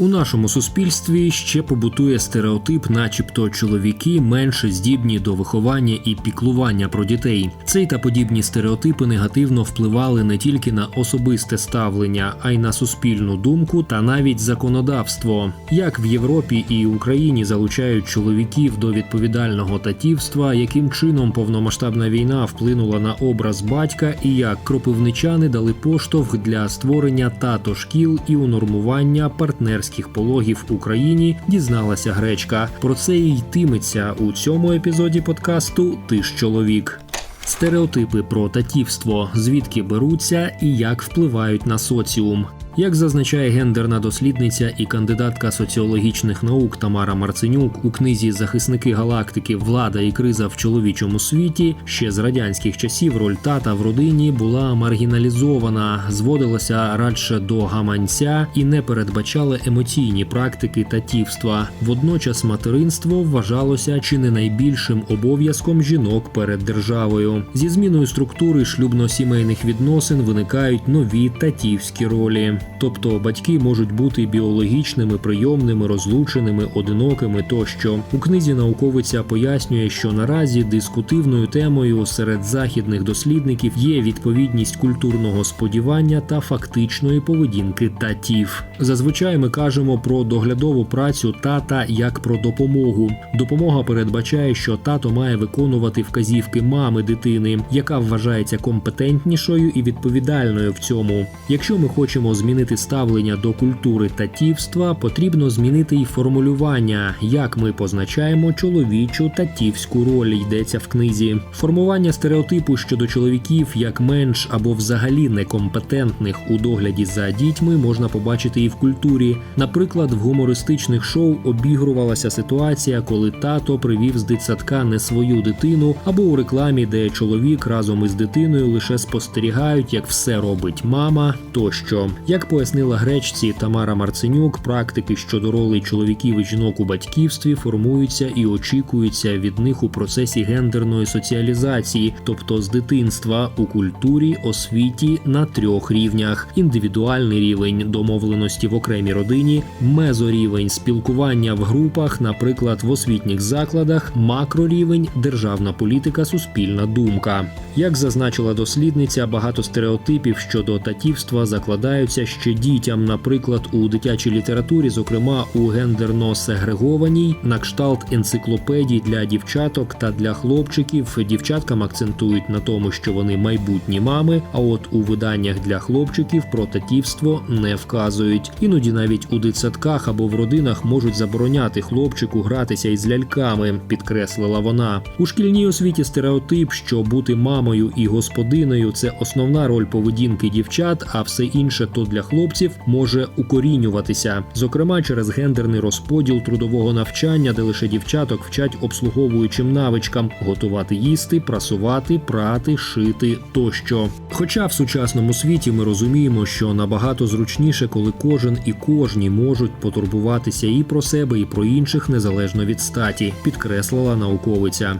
У нашому суспільстві ще побутує стереотип, начебто чоловіки менше здібні до виховання і піклування про дітей. Цей та подібні стереотипи негативно впливали не тільки на особисте ставлення, а й на суспільну думку та навіть законодавство. Як в Європі і Україні залучають чоловіків до відповідального татівства, яким чином повномасштабна війна вплинула на образ батька, і як кропивничани дали поштовх для створення тато шкіл і унормування партнерських пологів в Україні, дізналася гречка. Про це і йтиметься у цьому епізоді подкасту Ти ж чоловік. Стереотипи про татівство, звідки беруться і як впливають на соціум. Як зазначає гендерна дослідниця і кандидатка соціологічних наук Тамара Марценюк у книзі Захисники галактики Влада і криза в чоловічому світі, ще з радянських часів роль тата в родині була маргіналізована, зводилася радше до гаманця і не передбачала емоційні практики татівства. Водночас материнство вважалося чи не найбільшим обов'язком жінок перед державою. Зі зміною структури шлюбно-сімейних відносин виникають нові татівські ролі. Тобто батьки можуть бути біологічними, прийомними, розлученими, одинокими тощо. У книзі науковиця пояснює, що наразі дискутивною темою серед західних дослідників є відповідність культурного сподівання та фактичної поведінки татів. Зазвичай ми кажемо про доглядову працю тата як про допомогу. Допомога передбачає, що тато має виконувати вказівки мами дитини, яка вважається компетентнішою і відповідальною в цьому. Якщо ми хочемо змінити ставлення до культури татівства, потрібно змінити і формулювання, як ми позначаємо чоловічу татівську роль. Йдеться в книзі. Формування стереотипу щодо чоловіків як менш або взагалі некомпетентних у догляді за дітьми можна побачити і в культурі. Наприклад, в гумористичних шоу обігрувалася ситуація, коли тато привів з дитсадка не свою дитину, або у рекламі, де чоловік разом із дитиною лише спостерігають, як все робить мама тощо. Як пояснила гречці Тамара Марценюк, практики щодо ролей чоловіків і жінок у батьківстві формуються і очікуються від них у процесі гендерної соціалізації, тобто з дитинства у культурі, освіті на трьох рівнях: індивідуальний рівень домовленості в окремій родині, мезорівень спілкування в групах, наприклад, в освітніх закладах, макрорівень державна політика, суспільна думка. Як зазначила дослідниця, багато стереотипів щодо татівства закладаються ще дітям, наприклад, у дитячій літературі, зокрема у гендерно сегрегованій, на кшталт енциклопедій для дівчаток та для хлопчиків. Дівчаткам акцентують на тому, що вони майбутні мами. А от у виданнях для хлопчиків про татівство не вказують. Іноді навіть у дитсадках або в родинах можуть забороняти хлопчику гратися із ляльками, підкреслила вона. У шкільній освіті стереотип, що бути мамою і господиною це основна роль поведінки дівчат, а все інше то для хлопців може укорінюватися, зокрема через гендерний розподіл трудового навчання, де лише дівчаток вчать обслуговуючим навичкам готувати їсти, прасувати, прати, шити тощо. Хоча в сучасному світі ми розуміємо, що набагато зручніше, коли кожен і кожні можуть потурбуватися і про себе, і про інших незалежно від статі, підкреслила науковиця.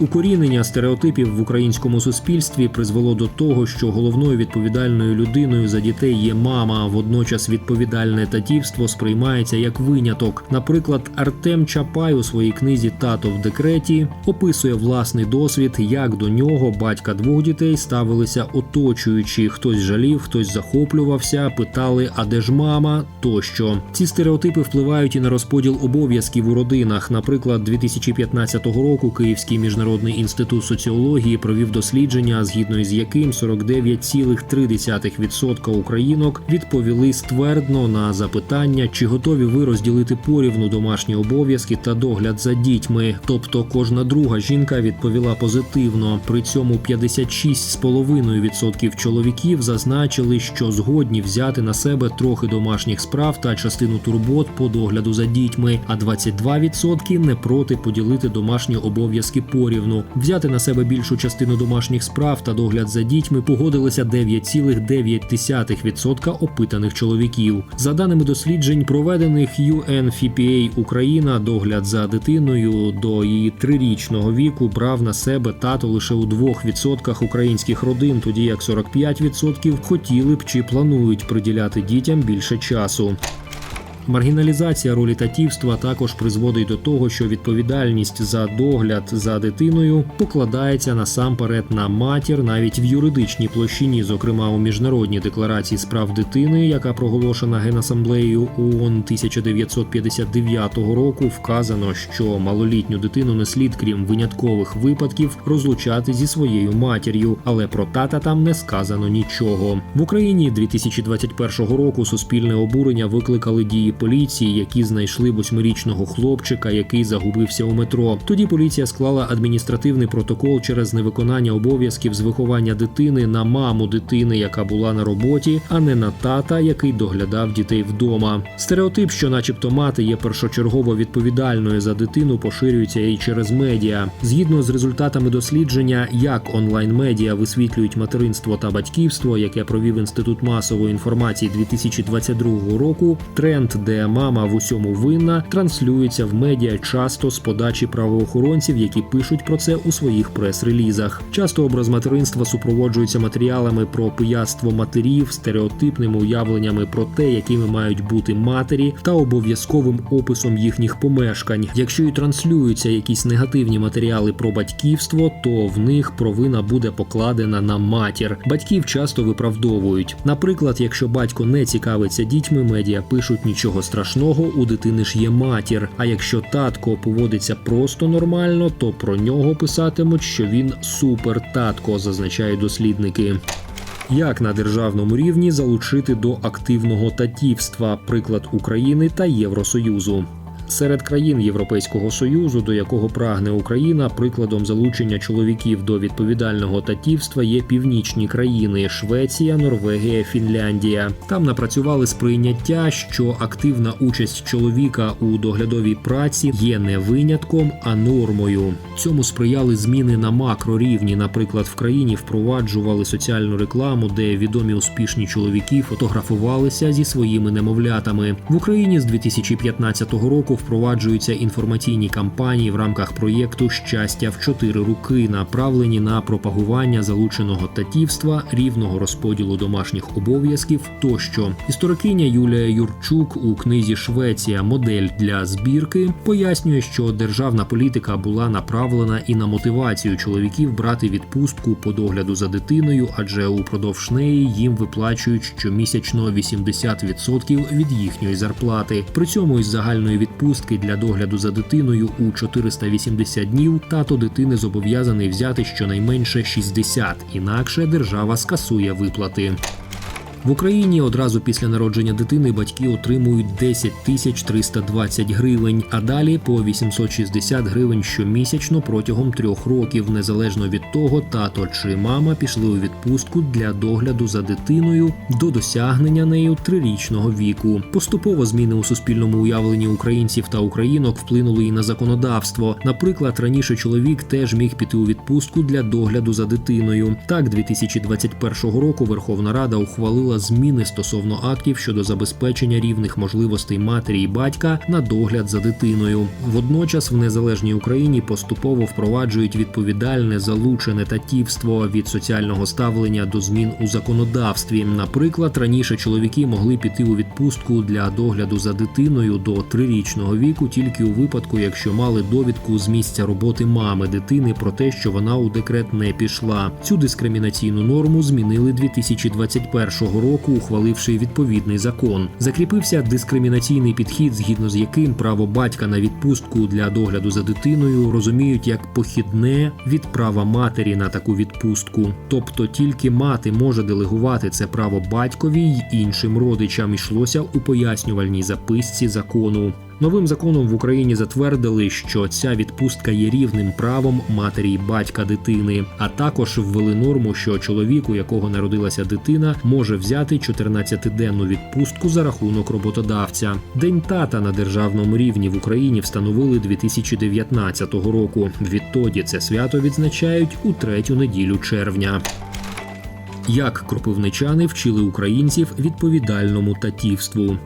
Укорінення стереотипів в українському суспільстві призвело до того, що головною відповідальною людиною за дітей є мама. Водночас відповідальне татівство сприймається як виняток. Наприклад, Артем Чапай у своїй книзі Тато в декреті описує власний досвід, як до нього батька двох дітей ставилися оточуючі. Хтось жалів, хтось захоплювався, питали, а де ж мама тощо. Ці стереотипи впливають і на розподіл обов'язків у родинах. Наприклад, 2015 року Київський міжнародний Міжнародний інститут соціології провів дослідження, згідно із яким 49,3% українок відповіли ствердно на запитання, чи готові ви розділити порівну домашні обов'язки та догляд за дітьми. Тобто кожна друга жінка відповіла позитивно. При цьому 56,5% чоловіків зазначили, що згодні взяти на себе трохи домашніх справ та частину турбот по догляду за дітьми, а 22% не проти поділити домашні обов'язки порівну порівну. Взяти на себе більшу частину домашніх справ та догляд за дітьми погодилися 9,9% опитаних чоловіків. За даними досліджень, проведених UNFPA Україна, догляд за дитиною до її трирічного віку брав на себе тато лише у 2% українських родин, тоді як 45% хотіли б чи планують приділяти дітям більше часу. Маргіналізація ролі татівства також призводить до того, що відповідальність за догляд за дитиною покладається насамперед на матір, навіть в юридичній площині, зокрема у міжнародній декларації з прав дитини, яка проголошена Генасамблеєю ООН 1959 року, вказано, що малолітню дитину не слід, крім виняткових випадків, розлучати зі своєю матір'ю, але про тата там не сказано нічого. В Україні 2021 року суспільне обурення викликали дії поліції, які знайшли восьмирічного хлопчика, який загубився у метро. Тоді поліція склала адміністративний протокол через невиконання обов'язків з виховання дитини на маму дитини, яка була на роботі, а не на тата, який доглядав дітей вдома. Стереотип, що, начебто, мати є першочергово відповідальною за дитину, поширюється і через медіа. Згідно з результатами дослідження, як онлайн-медіа висвітлюють материнство та батьківство, яке провів інститут масової інформації 2022 року. Тренд, де мама в усьому винна, транслюється в медіа часто з подачі правоохоронців, які пишуть про це у своїх прес-релізах. Часто образ материнства супроводжується матеріалами про пияцтво матерів, стереотипними уявленнями про те, якими мають бути матері, та обов'язковим описом їхніх помешкань. Якщо і транслюються якісь негативні матеріали про батьківство, то в них провина буде покладена на матір. Батьків часто виправдовують. Наприклад, якщо батько не цікавиться дітьми, медіа пишуть нічого страшного, у дитини ж є матір. А якщо татко поводиться просто нормально, то про нього писатимуть, що він супер татко, зазначають дослідники. Як на державному рівні залучити до активного татівства приклад України та Євросоюзу? Серед країн Європейського союзу, до якого прагне Україна, прикладом залучення чоловіків до відповідального татівства є північні країни Швеція, Норвегія, Фінляндія. Там напрацювали сприйняття, що активна участь чоловіка у доглядовій праці є не винятком, а нормою. Цьому сприяли зміни на макрорівні. Наприклад, в країні впроваджували соціальну рекламу, де відомі успішні чоловіки фотографувалися зі своїми немовлятами. В Україні з 2015 року впроваджуються інформаційні кампанії в рамках проєкту Щастя в чотири руки, направлені на пропагування залученого татівства, рівного розподілу домашніх обов'язків тощо. Історикиня Юлія Юрчук у книзі Швеція модель для збірки пояснює, що державна політика була направлена і на мотивацію чоловіків брати відпустку по догляду за дитиною, адже упродовж неї їм виплачують щомісячно 80% від їхньої зарплати. При цьому із загальної відпустки для догляду за дитиною у 480 днів тато дитини зобов'язаний взяти щонайменше 60, інакше держава скасує виплати. В Україні одразу після народження дитини батьки отримують 10 тисяч 320 гривень, а далі по 860 гривень щомісячно протягом трьох років, незалежно від того, тато чи мама пішли у відпустку для догляду за дитиною до досягнення нею трирічного віку. Поступово зміни у суспільному уявленні українців та українок вплинули і на законодавство. Наприклад, раніше чоловік теж міг піти у відпустку для догляду за дитиною. Так, 2021 року Верховна Рада ухвалила зміни стосовно актів щодо забезпечення рівних можливостей матері і батька на догляд за дитиною. Водночас в незалежній Україні поступово впроваджують відповідальне залучене татівство від соціального ставлення до змін у законодавстві. Наприклад, раніше чоловіки могли піти у відпустку для догляду за дитиною до трирічного віку тільки у випадку, якщо мали довідку з місця роботи мами дитини про те, що вона у декрет не пішла. Цю дискримінаційну норму змінили 2021 року, ухваливши відповідний закон. Закріпився дискримінаційний підхід, згідно з яким право батька на відпустку для догляду за дитиною розуміють як похідне від права матері на таку відпустку. Тобто тільки мати може делегувати це право батькові й іншим родичам. Ішлося у пояснювальній записці закону. Новим законом в Україні затвердили, що ця відпустка є рівним правом матері й батька дитини, а також ввели норму, що чоловік, у якого народилася дитина, може взяти 14-денну відпустку за рахунок роботодавця. День тата на державному рівні в Україні встановили 2019 року. Відтоді це свято відзначають у третю неділю червня. Як кропивничани вчили українців відповідальному татівству.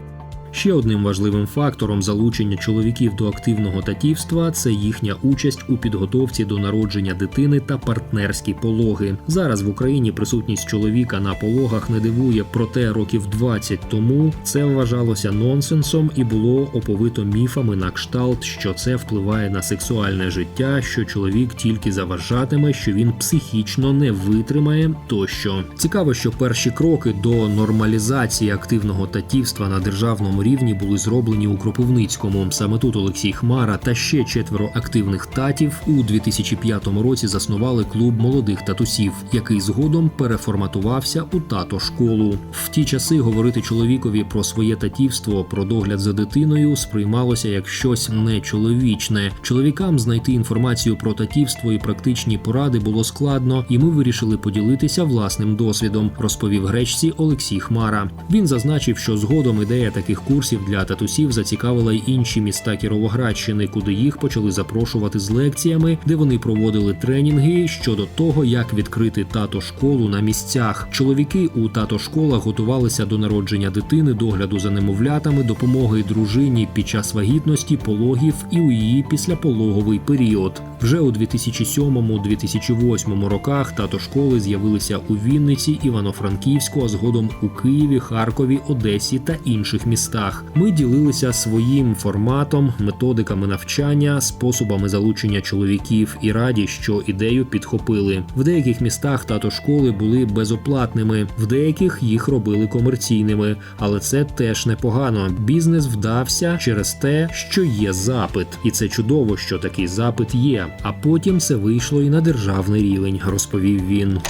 Ще одним важливим фактором залучення чоловіків до активного татівства це їхня участь у підготовці до народження дитини та партнерські пологи. Зараз в Україні присутність чоловіка на пологах не дивує, проте років 20 тому це вважалося нонсенсом і було оповито міфами на кшталт, що це впливає на сексуальне життя, що чоловік тільки заважатиме, що він психічно не витримає тощо. Цікаво, що перші кроки до нормалізації активного татівства на державному рівні були зроблені у Кропивницькому. Саме тут Олексій Хмара та ще четверо активних татів у 2005 році заснували клуб молодих татусів, який згодом переформатувався у тато школу. В ті часи говорити чоловікові про своє татівство, про догляд за дитиною сприймалося як щось нечоловічне. Чоловікам знайти інформацію про татівство і практичні поради було складно, і ми вирішили поділитися власним досвідом, розповів гречці Олексій Хмара. Він зазначив, що згодом ідея таких курсів для татусів зацікавила й інші міста Кіровоградщини, куди їх почали запрошувати з лекціями, де вони проводили тренінги щодо того, як відкрити тато школу на місцях. Чоловіки у тато школах готувалися до народження дитини, догляду за немовлятами, допомоги дружині під час вагітності, пологів і у її післяпологовий період. Вже у 2007-2008 роках тато школи з'явилися у Вінниці, Івано-Франківську, а згодом у Києві, Харкові, Одесі та інших містах. Ми ділилися своїм форматом, методиками навчання, способами залучення чоловіків і раді, що ідею підхопили. В деяких містах тато школи були безоплатними, в деяких їх робили комерційними, але це теж непогано. Бізнес вдався через те, що є запит, і це чудово, що такий запит є. А потім це вийшло і на державний рівень, розповів він.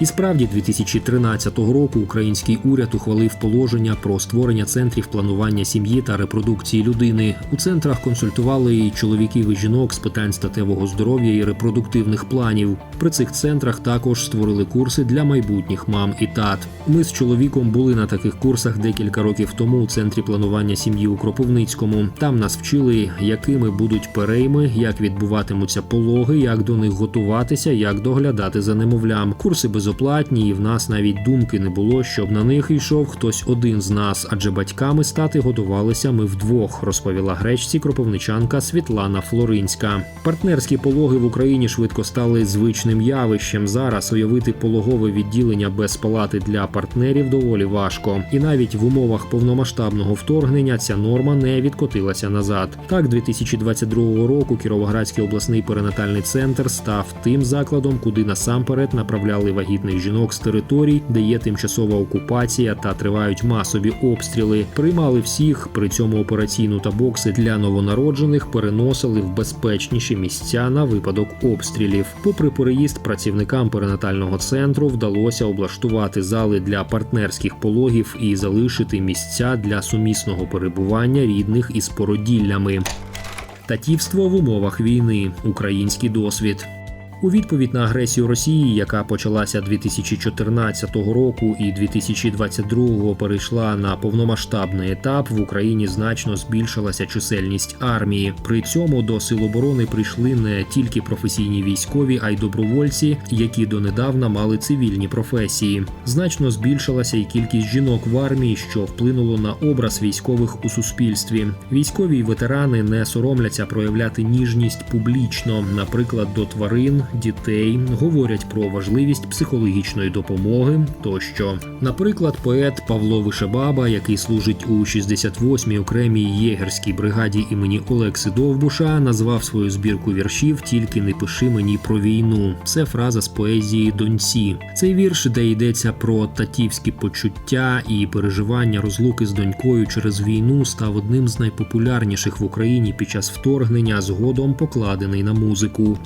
І справді 2013 року український уряд ухвалив положення про створення центрів планування сім'ї та репродукції людини. У центрах консультували і чоловіків і жінок з питань статевого здоров'я і репродуктивних планів. При цих центрах також створили курси для майбутніх мам і тат. Ми з чоловіком були на таких курсах декілька років тому у центрі планування сім'ї у Кропивницькому. Там нас вчили, якими будуть перейми, як відбуватимуться пологи, як до них готуватися, як доглядати за немовлям. Курси безоплатні, і в нас навіть думки не було, щоб на них йшов хтось один з нас, адже батьками стати готувалися ми вдвох, розповіла гречці кропивничанка Світлана Флоринська. Партнерські пологи в Україні швидко стали звичним явищем. Зараз уявити пологове відділення без палати для партнерів доволі важко, і навіть в умовах повномасштабного вторгнення ця норма не відкотилася назад. Так, 2022 року Кіровоградський обласний перинатальний центр став тим закладом, куди насамперед направляли вагітних жінок з територій, де є тимчасова окупація та тривають масові обстріли. Приймали всіх при цьому операційну та бокси для новонароджених переносили в безпечніші місця на випадок обстрілів. Попри переїзд працівникам перинатального центру вдалося облаштувати зали для партнерських пологів і залишити місця для сумісного перебування рідних із породіллями. Татівство в умовах війни. Український досвід. У відповідь на агресію Росії, яка почалася 2014 року і 2022 перейшла на повномасштабний етап, в Україні значно збільшилася чисельність армії. При цьому до сил оборони прийшли не тільки професійні військові, а й добровольці, які донедавна мали цивільні професії. Значно збільшилася і кількість жінок в армії, що вплинуло на образ військових у суспільстві. Військові й ветерани не соромляться проявляти ніжність публічно, наприклад, до тварин дітей, говорять про важливість психологічної допомоги тощо. Наприклад, поет Павло Вишебаба, який служить у 68-й окремій єгерській бригаді імені Олекси Довбуша, назвав свою збірку віршів Тільки не пиши мені про війну. Це фраза з поезії Доньці. Цей вірш, де йдеться про татівські почуття і переживання розлуки з донькою через війну, став одним з найпопулярніших в Україні під час вторгнення, згодом покладений на музику.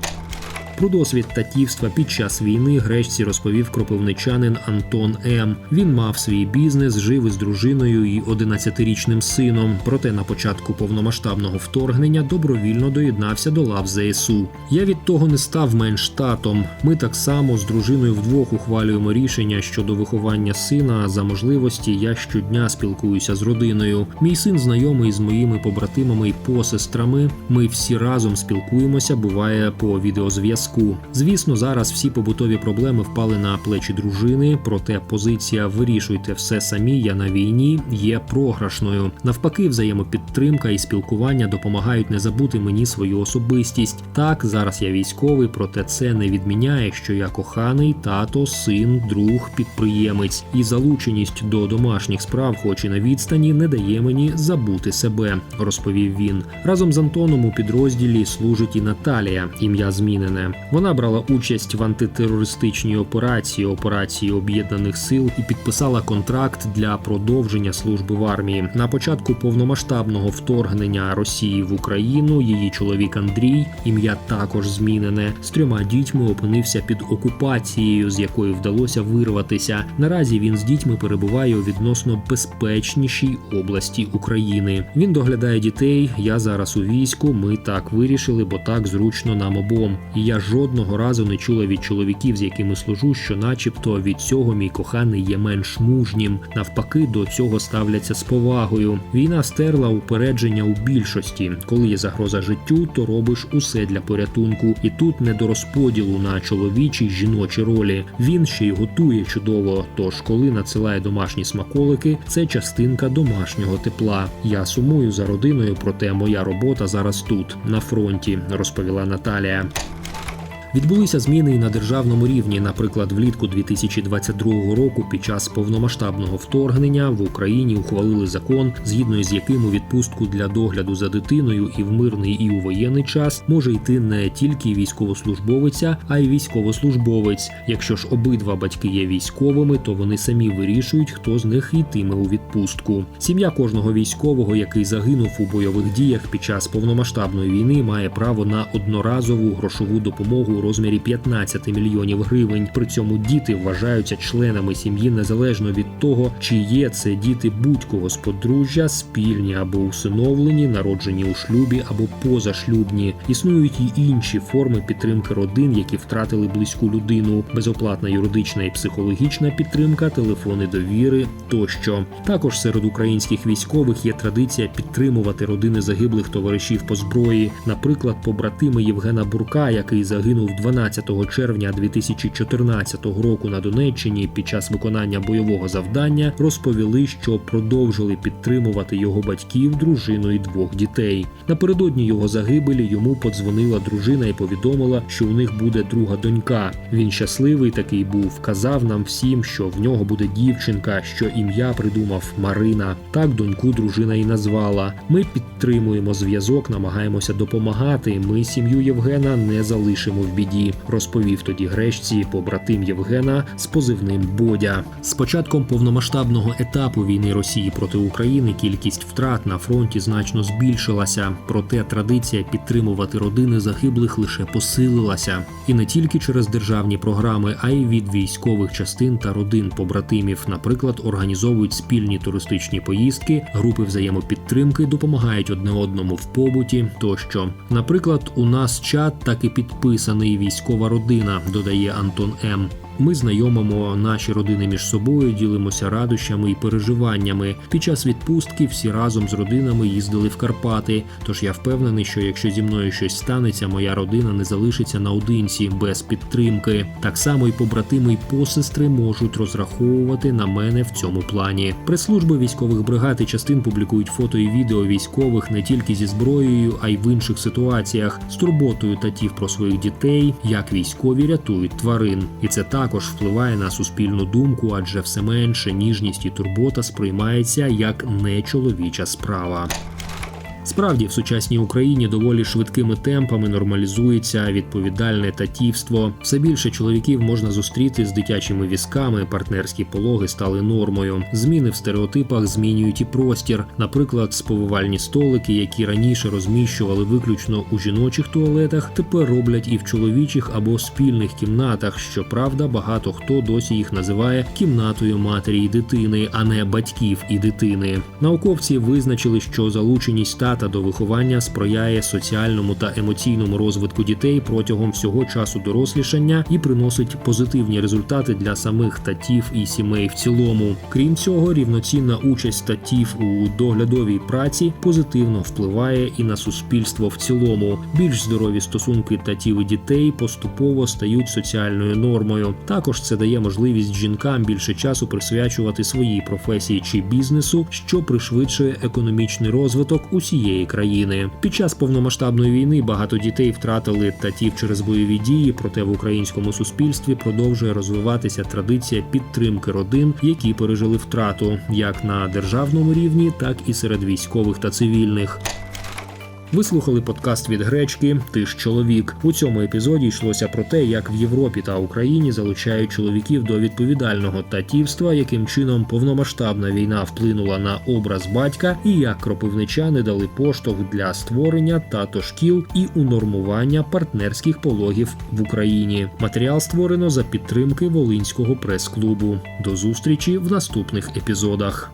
Про досвід татівства під час війни гречці розповів кропивничанин Антон М. Він мав свій бізнес, жив із дружиною і 11-річним сином. Проте на початку повномасштабного вторгнення добровільно доєднався до лав ЗСУ. Я від того не став менш татом. Ми так само з дружиною вдвох ухвалюємо рішення щодо виховання сина. За можливості я щодня спілкуюся з родиною. Мій син знайомий з моїми побратимами і посестрами. Ми всі разом спілкуємося, буває по відеозв'язку. Зв'язку. Звісно, зараз всі побутові проблеми впали на плечі дружини, проте позиція вирішуйте все самі. Я на війні є програшною. Навпаки, взаємопідтримка і спілкування допомагають не забути мені свою особистість. Так, зараз я військовий, проте це не відміняє, що я коханий тато, син, друг, підприємець, і залученість до домашніх справ, хоч і на відстані, не дає мені забути себе, розповів він. Разом з Антоном у підрозділі служить і Наталія, ім'я змінене. Вона брала участь в антитерористичній операції, операції об'єднаних сил і підписала контракт для продовження служби в армії. На початку повномасштабного вторгнення Росії в Україну її чоловік Андрій, ім'я також змінене, з трьома дітьми опинився під окупацією, з якої вдалося вирватися. Наразі він з дітьми перебуває у відносно безпечнішій області України. Він доглядає дітей. Я зараз у війську. Ми так вирішили, бо так зручно нам обом. І я жодного разу не чула від чоловіків, з якими служу, що, начебто, від цього мій коханий є менш мужнім. Навпаки, до цього ставляться з повагою. Війна стерла упередження у більшості. Коли є загроза життю, то робиш усе для порятунку. І тут не до розподілу на чоловічі жіночі ролі. Він ще й готує чудово. Тож, коли надсилає домашні смаколики, це частинка домашнього тепла. Я сумую за родиною, проте моя робота зараз тут, на фронті, розповіла Наталія. Відбулися зміни і на державному рівні. Наприклад, влітку 2022 року, під час повномасштабного вторгнення в Україні ухвалили закон, згідно з яким у відпустку для догляду за дитиною і в мирний і у воєнний час може йти не тільки військовослужбовиця, а й військовослужбовець. Якщо ж обидва батьки є військовими, то вони самі вирішують, хто з них йтиме у відпустку. Сім'я кожного військового, який загинув у бойових діях під час повномасштабної війни, має право на одноразову грошову допомогу у розмірі 15 мільйонів гривень. При цьому діти вважаються членами сім'ї незалежно від того, чи є це діти будь-кого з подружжя, спільні або усиновлені, народжені у шлюбі або позашлюбні. Існують і інші форми підтримки родин, які втратили близьку людину, безоплатна юридична і психологічна підтримка, телефони довіри тощо. Також серед українських військових є традиція підтримувати родини загиблих товаришів по зброї, наприклад, побратими Євгена Бурка, який загинув 12 червня 2014 року на Донеччині під час виконання бойового завдання, розповіли, що продовжили підтримувати його батьків, дружину і двох дітей. Напередодні його загибелі йому подзвонила дружина і повідомила, що у них буде друга донька. Він щасливий такий був. Казав нам всім, що в нього буде дівчинка, що ім'я придумав Марина. Так доньку дружина і назвала. Ми підтримуємо зв'язок, намагаємося допомагати. Ми сім'ю Євгена не залишимо в біді, розповів тоді гречці побратим Євгена з позивним Бодя. З початком повномасштабного етапу війни Росії проти України кількість втрат на фронті значно збільшилася. Проте традиція підтримувати родини загиблих лише посилилася, і не тільки через державні програми, а й від військових частин та родин побратимів. Наприклад, організовують спільні туристичні поїздки, групи взаємопідтримки допомагають одне одному в побуті тощо. Наприклад, у нас чат так і підписаний військова родина, додає Антон М. Ми знайомимо наші родини між собою, ділимося радощами і переживаннями. Під час відпустки всі разом з родинами їздили в Карпати. Тож я впевнений, що якщо зі мною щось станеться, моя родина не залишиться наодинці без підтримки. Так само і побратими й посестри можуть розраховувати на мене в цьому плані. Прес-служби військових бригад і частин публікують фото і відео військових не тільки зі зброєю, а й в інших ситуаціях з турботою татів про своїх дітей, як військові рятують тварин, і це також впливає на суспільну думку, адже все менше ніжність і турбота сприймається як нечоловіча справа. Справді, в сучасній Україні доволі швидкими темпами нормалізується відповідальне татівство. Все більше чоловіків можна зустріти з дитячими візками, партнерські пологи стали нормою. Зміни в стереотипах змінюють і простір. Наприклад, сповивальні столики, які раніше розміщували виключно у жіночих туалетах, тепер роблять і в чоловічих або спільних кімнатах. Щоправда, багато хто досі їх називає кімнатою матері і дитини, а не батьків і дитини. Науковці визначили, що залученість тата спільнота до виховання сприяє соціальному та емоційному розвитку дітей протягом всього часу дорослішання і приносить позитивні результати для самих татів і сімей в цілому. Крім цього, рівноцінна участь татів у доглядовій праці позитивно впливає і на суспільство в цілому. Більш здорові стосунки татів і дітей поступово стають соціальною нормою. Також це дає можливість жінкам більше часу присвячувати своїй професії чи бізнесу, що пришвидшує економічний розвиток усієї країни. Під час повномасштабної війни багато дітей втратили татів через бойові дії, проте в українському суспільстві продовжує розвиватися традиція підтримки родин, які пережили втрату, як на державному рівні, так і серед військових та цивільних. Ви слухали подкаст від гречки Ти ж чоловік. У цьому епізоді йшлося про те, як в Європі та Україні залучають чоловіків до відповідального татівства, яким чином повномасштабна війна вплинула на образ батька, і як кропивничани дали поштовх для створення татошкіл і унормування партнерських пологів в Україні. Матеріал створено за підтримки Волинського прес-клубу. До зустрічі в наступних епізодах.